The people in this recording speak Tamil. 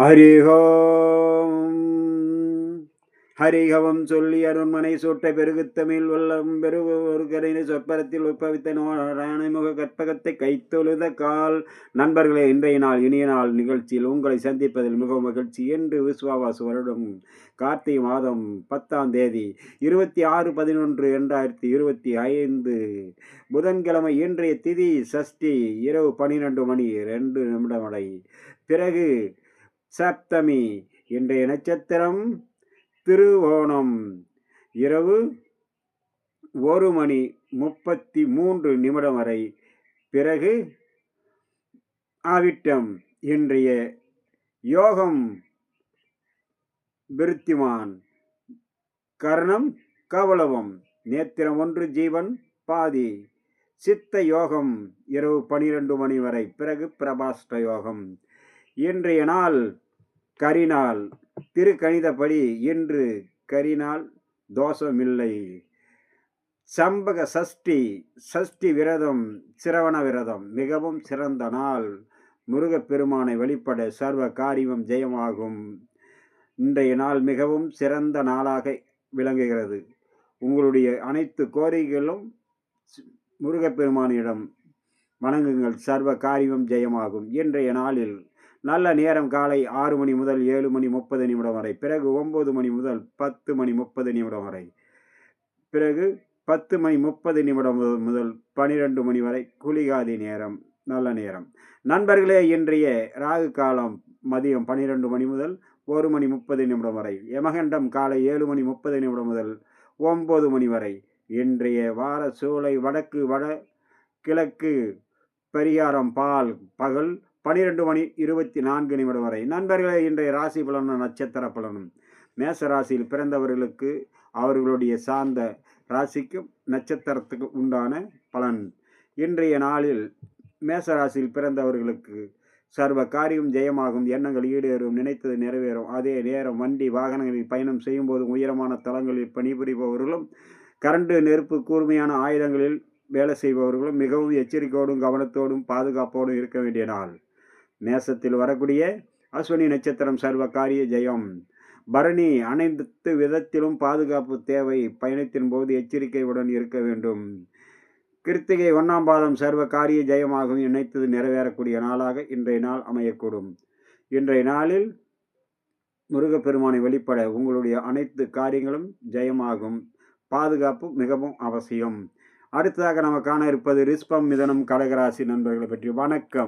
ஹரிஹோம். ஹரிஹவம் சொல்லி அருண்மனை சூட்ட பெருகுத்தமிழ் வல்லம் பெருகு கரையினை சொற்பரத்தில் உற்பவித்த நாராயணமுக கற்பகத்தை கைத்தொழுத கால். நண்பர்களே இன்றைய நாள் இனிய நாள் நிகழ்ச்சியில் உங்களை சந்திப்பதில் மிகவும் மகிழ்ச்சி. என்று விஸ்வாவாசு வருடம் கார்த்திகை மாதம் பத்தாம் தேதி இருபத்தி ஆறு பதினொன்று இரண்டாயிரத்தி இருபத்தி ஐந்து. புதன்கிழமை இன்றைய திதி சஷ்டி இரவு பன்னிரெண்டு மணி ரெண்டு நிமிடம் வரை பிறகு சப்தமி. இன்றைய நட்சத்திரம் திருவோணம். இரவு ஒரு மணி முப்பத்தி மூன்று நிமிடம் வரை. பிறகு ஆவிட்டம். இன்றைய யோகம் விருத்திமான். கர்ணம் கவலவம். நேத்திரம் ஒன்று ஜீவன் பாதி. சித்த யோகம் இரவு பனிரெண்டு மணி வரை. பிறகு பிரபாஷ்ட யோகம். இன்றைய நாள் கரிநாள் திருக்கணிதப்படி இன்று கரிநாள் தோஷமில்லை. சம்பக சஷ்டி சஷ்டி விரதம் சிரவண விரதம் மிகவும் சிறந்த நாள். முருகப்பெருமானை வழிபட சர்வ காரியம் ஜெயமாகும். இன்றைய நாள் மிகவும் சிறந்த நாளாக விளங்குகிறது. உங்களுடைய அனைத்து கோரிக்கைகளும் முருகப்பெருமானிடம் வணங்குங்கள். சர்வ காரியம் ஜெயமாகும். இன்றைய நாளில் நல்ல நேரம் காலை ஆறு மணி முதல் ஏழு மணி முப்பது நிமிடம் வரை. பிறகு ஒம்பது மணி முதல் பத்து மணி முப்பது நிமிடம் வரை. பிறகு பத்து மணி முப்பது நிமிடம் முதல் பனிரெண்டு மணி வரை குளிகாதி நேரம் நல்ல நேரம். நண்பர்களே இன்றைய ராகு காலம் மதியம் பனிரெண்டு மணி முதல் ஒரு மணி முப்பது நிமிடம் வரை. யமகண்டம் காலை ஏழு மணி முப்பது நிமிடம் முதல் ஒம்பது மணி வரை. இன்றைய வார சூளை வடக்கு வட கிழக்கு பரிகாரம் பால் பகல் பனிரெண்டு மணி இருபத்தி நான்கு நிமிடம் வரை. நண்பர்களே இன்றைய ராசி பலனும் நட்சத்திர பலனும். மேச ராசியில் பிறந்தவர்களுக்கு அவர்களுடைய சார்ந்த ராசிக்கும் நட்சத்திரத்துக்கு உண்டான பலன். இன்றைய நாளில் மேச ராசியில் பிறந்தவர்களுக்கு சர்வ காரியம் ஜெயமாகும் எண்ணங்கள் ஈடேறும் நினைத்தது நிறைவேறும். அதே நேரம் வண்டி வாகனங்களில் பயணம் செய்யும்போது உயரமான தளங்களில் பணிபுரிபவர்களும் கரண்டு நெருப்பு கூர்மையான ஆயுதங்களில் வேலை செய்பவர்களும் மிகவும் எச்சரிக்கையோடும் கவனத்தோடும் பாதுகாப்போடும் இருக்க வேண்டிய நாள். நேசத்தில் வரக்கூடிய அஸ்வினி நட்சத்திரம் சர்வ காரிய ஜெயம். பரணி அனைத்து விதத்திலும் பாதுகாப்பு தேவை பயணத்தின் போது எச்சரிக்கையுடன் இருக்க வேண்டும். கிருத்திகை ஒன்றாம் பாதம் சர்வ காரிய ஜெயமாகவும் இணைத்தது நிறைவேறக்கூடிய நாளாக இன்றைய நாள் அமையக்கூடும். இன்றைய நாளில் முருகப்பெருமானை வெளிப்பட உங்களுடைய அனைத்து காரியங்களும் ஜெயமாகும். பாதுகாப்பு மிகவும் அவசியம். அடுத்ததாக நம்ம காண இருப்பது ரிஸ்பம் மிதனம் கடகராசி நண்பர்களை பற்றி. வணக்கம்.